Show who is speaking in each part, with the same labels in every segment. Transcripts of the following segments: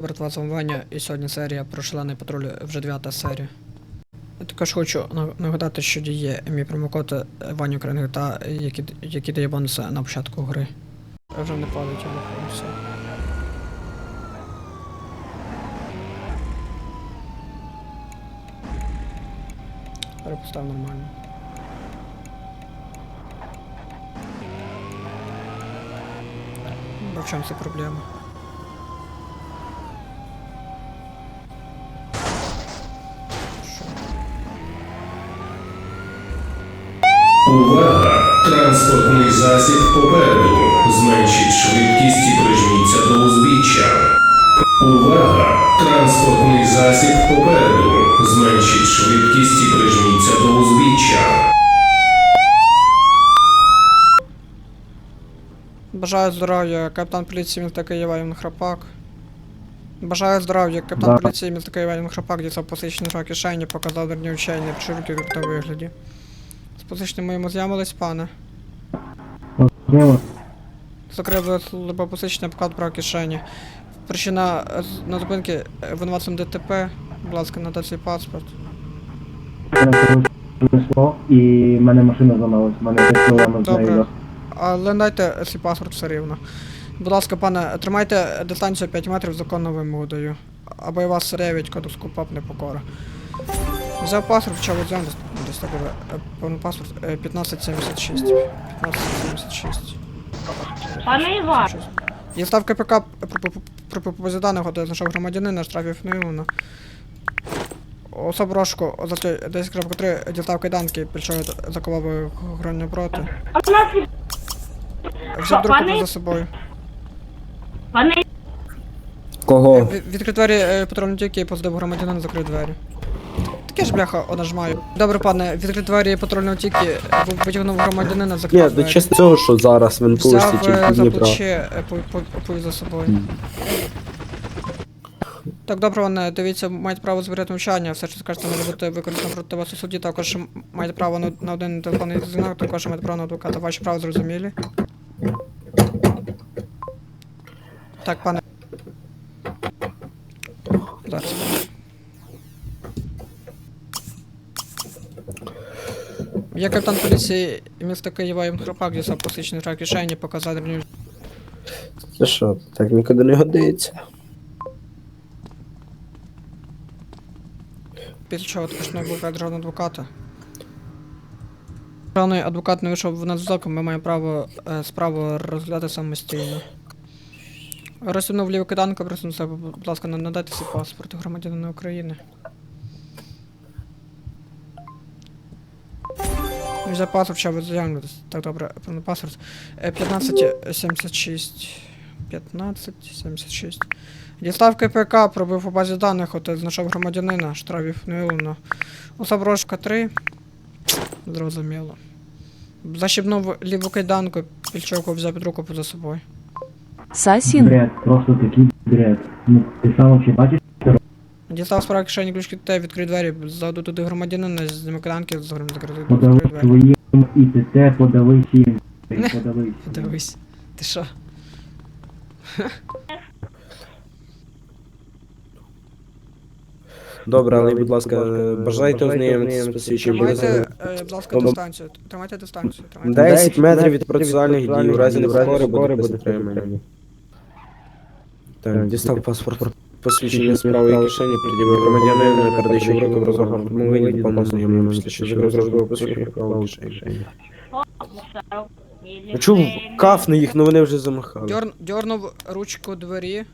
Speaker 1: Братва, з Ваня, і сьогодні серія про шалений патруль, вже дев'ята серія. Я також хочу нагадати, що діє мій промокод Ваню Кренг та який, який дає бонуси на початку гри. Я вже не падаю телефон, все. Перепостав нормально. В чому це проблема?
Speaker 2: Увага! Транспортний засіб попереду. Зменшіть швидкість і прижміться до узбіччя. Увага! Транспортний засіб попереду. Зменшіть швидкість і прижміться до узбіччя.
Speaker 1: Бажаю здоров'я, капітан поліції міста Києва Іван Храпак. Бажаю здоров'я, капітан
Speaker 3: Да.
Speaker 1: поліції міста Києва Іван Храпак дістав посичний жак кишені, показав дурні очей, не пришивки в вигляді. З моєму з'явились, пане. Закрили либо посичний поклад про кишені. Причина е, на зупинки е, винуватцем ДТП. Будь ласка, надати свій паспорт.
Speaker 3: і мене машина зламалась, мене
Speaker 1: Добре. Але дайте свій паспорт все рівно. Будь ласка, пане, тримайте дистанцію 5 метрів законну вимогу даю. Або я вас 9 коду скупав непокора. Взяв паспорт, почав взяв Повний паспорт е, 1576. 1576.
Speaker 4: Пане Іван,
Speaker 1: Дістав КПК про пропозі даного, де знайшов громадянина, штрафів Фнейлона. Особу розшуку за те 10.3 дістав кайданки, пішов заковав гроню проти.
Speaker 4: а у нас від-
Speaker 1: Взяв другу за собою.
Speaker 4: пане
Speaker 5: Кого?
Speaker 1: Від- Відкрив двері е, патрульної тільки і поздав громадянина, закрив двері. Таке ж бляха нажимаю. Добре, пане, відкрив двері патрульної тільки, витягнув громадянина,
Speaker 5: Ні,
Speaker 1: закрив
Speaker 5: до
Speaker 1: двері.
Speaker 5: чесно цього, що зараз він
Speaker 1: Взяв
Speaker 5: пустить
Speaker 1: е,
Speaker 5: в
Speaker 1: за
Speaker 5: Дніпро.
Speaker 1: плече, е, повів за собою. Так, добре, пане, дивіться, маєте право зберігати мовчання, все, що скажете, може бути використано проти вас у суді, також м- маєте право на, на один телефонний дзвінок, також маєте право на адвоката. Ваші права зрозумілі? Так, пане. Зараз. Я капітан поліції міста Києва Іван Хропак, дістав посичний трак кишені, показав рівню.
Speaker 5: Це що, так нікуди не годиться.
Speaker 1: Після чого також не викликає державного адвоката. Державний адвокат не вийшов на зв'язок, ми маємо право е, справу розглядати самостійно. Розтягнув ліву киданку, просунув себе, будь ласка, на- надайте свій паспорт громадянина України. Взяв паспорт, щоб затягнутися. Так, добре, паспорт. Е, 1576. 1576. Дістав КПК, пробив у базі даних, от знайшов громадянина, штрафів. Особа розшука 3. Зрозуміло. Защібнув ліву кайданку, пільчоку взяв під руку за собою.
Speaker 6: Сасін,
Speaker 3: Бред, просто такий бред. Ну, ти сам вообще бачиш?
Speaker 1: Дістав справа кишені ключки Т, відкрив двері, заду туди громадянина з ними кайданки, з гром закрити
Speaker 3: Подали
Speaker 1: відкрив двері.
Speaker 3: своїм ІТТ, подали всім. Подали.
Speaker 1: Ти що?
Speaker 5: Добре, але, будь ласка, бажайте ознайомитися з посвідченням
Speaker 1: Тримайте, е, будь ласка, дистанцію. Тримайте дистанцію. Тримайте.
Speaker 5: 10 метрів від процесуальних дій, у разі непокори буде затримання. Так, дістав паспорт. Посвідчення з правої кишені, пред'явив громадянина, передаючи в руки в розгорнутому вигляді, повно знайомимося, що закрив зразкове посвідчення правої кишені. Чув, кафне їх, але вони вже замахали.
Speaker 1: Дьор, дьорнув ручку двері,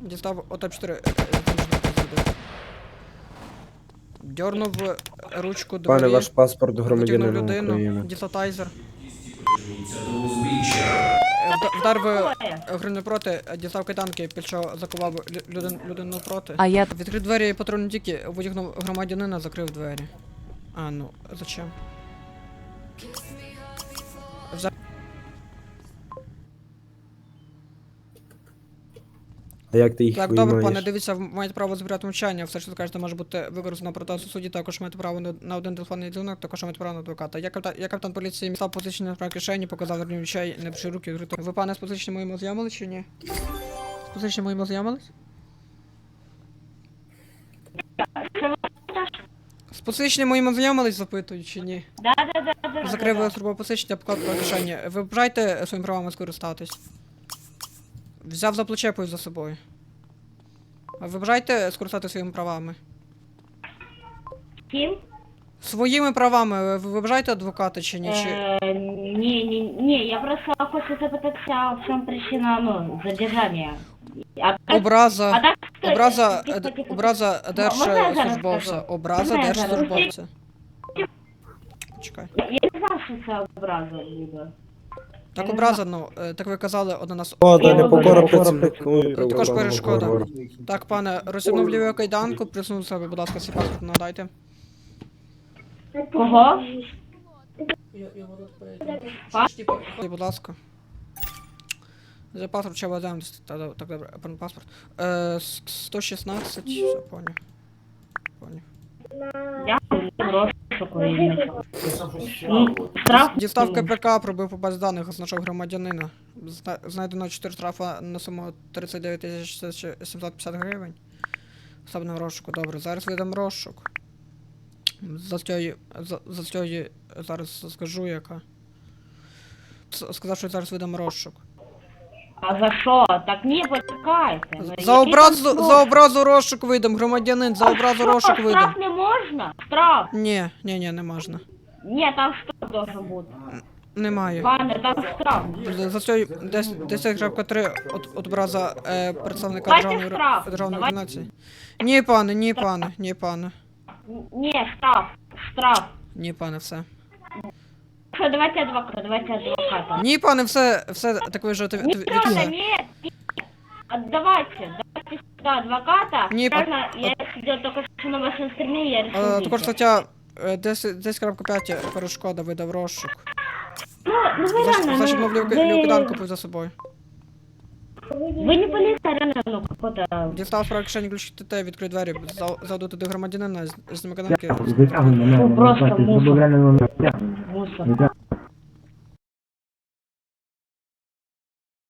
Speaker 1: дістав ОТ 4 Дьорнув ручку двері.
Speaker 5: Пане, ваш паспорт громадянина
Speaker 1: людину,
Speaker 5: України.
Speaker 1: дістав тайзер.
Speaker 2: До узбіччя.
Speaker 1: Е, вда- Вдарив гривню проти, дістав кайданки, пішов закував лю- людин, людину проти.
Speaker 6: а я
Speaker 1: Відкрив двері патрульні тільки, витягнув громадянина, закрив двері. А, ну, зачем?
Speaker 5: А як ти їх
Speaker 1: Так, добре,
Speaker 5: виймаєш?
Speaker 1: пане, дивіться, маєте право збирати мовчання, все, що скажете, може бути використано проти вас у суді, також маєте право на, на один телефонний дзвінок, також маєте право на адвоката. Я капітан, я капітан поліції став позичення в кишені, показав верні очей, не пиши руки, відкрито. Ви, пане, з позиченням моїм ознайомили чи ні? моїм ознайомились?
Speaker 4: Що ви кажете?
Speaker 1: З посвідченням моїм ознайомились, запитую, чи ні?
Speaker 4: Да, да, да, да, да.
Speaker 1: Закрив
Speaker 4: да.
Speaker 1: службове посвідчення, поклав по кишені. Ви бажаєте своїм правами скористатись? Взяв за плече, за собою. Ви бажаєте скористатися своїми правами?
Speaker 4: Ким?
Speaker 1: Своїми правами ви бажаєте адвоката чи ні? Чи...
Speaker 4: Е, Ні, ні, ні, я просто хочу запитатися, в чому причина, ну, задержання. А так,
Speaker 1: Образа.
Speaker 4: а так, стой,
Speaker 1: Образа,
Speaker 4: тихо, тихо, тихо.
Speaker 1: образа
Speaker 4: Можна я зараз
Speaker 1: держслужбовця.
Speaker 4: скажу?
Speaker 1: Образа
Speaker 4: Можна я зараз?
Speaker 1: держслужбовця. Чекай.
Speaker 4: Я не знав, що це образа буде.
Speaker 1: Так образа, ну, е, так ви казали, одна нас.
Speaker 5: О, да,
Speaker 4: Я
Speaker 5: непокора працівнику.
Speaker 1: Також перешкода. Так, пане, розсягнув ліву кайданку, присунув себе, будь ласка, свій паспорт надайте.
Speaker 4: Кого?
Speaker 1: Будь ласка. За паспорт ще ведемо. Так, так, добре, пан паспорт. Е, с- 116, все, поняв. Поняв.
Speaker 4: Ну, штраф.
Speaker 1: Дістав КПК, пробив по базі даних, означав громадянина. Зна- Знайдено 4 штрафа на суму 39 тисяч 750 гривень. Особливо розшуку, добре. Зараз видам розшук. За цієї, за, за цієї, зараз скажу яка. Сказав, що зараз видам розшук.
Speaker 4: А за що? Так ні, почекайте. Ну,
Speaker 1: За
Speaker 4: який там
Speaker 1: образу,
Speaker 4: штраф?
Speaker 1: за образу розшук видам, громадянин, за образу
Speaker 4: Що,
Speaker 1: розшук видам.
Speaker 4: Штраф не можна? Штраф.
Speaker 1: Ні, ні, ні, не можна.
Speaker 4: Ні, там штраф должен бути.
Speaker 1: Немає.
Speaker 4: Пане, там штраф.
Speaker 1: За- За цією 10.3 от, от образа е, представника
Speaker 4: Давайте
Speaker 1: державної,
Speaker 4: штраф,
Speaker 1: державної
Speaker 4: давайте.
Speaker 1: організації. Ні, пане, ні, пане, ні, пане.
Speaker 4: Ні, штраф. Штраф.
Speaker 1: Ні, пане, все.
Speaker 4: Що, давайте адвоката, давайте адвоката.
Speaker 1: Ні, пане, все, все, так ви вже від,
Speaker 4: Ні,
Speaker 1: від,
Speaker 4: пане,
Speaker 1: все.
Speaker 4: ні. ні. А Давайте, давайте сюди адвоката.
Speaker 1: Ні, а-
Speaker 4: Можна, я сидел только что на вашем стриме, я решил
Speaker 1: Е,
Speaker 4: выйти.
Speaker 1: також стаття е, 10 10.5 перешкода видав розшук.
Speaker 4: Ну, ну вы
Speaker 1: Значить,
Speaker 4: реально,
Speaker 1: значить,
Speaker 4: ну,
Speaker 1: мов
Speaker 4: вы-
Speaker 1: люкиданку повів за собою.
Speaker 4: Вы не полиция, реально, ну, какой-то...
Speaker 1: Дістав справа кишені ключ ТТ, відкрив двері, за- заведу туди громадянина, з- зніми кайданки.
Speaker 3: Витягуй мене,
Speaker 4: Ну, просто
Speaker 3: бачите,
Speaker 4: мусор.
Speaker 3: зобов'язаний мене витягуй.
Speaker 4: Мусор.
Speaker 3: Витягуй.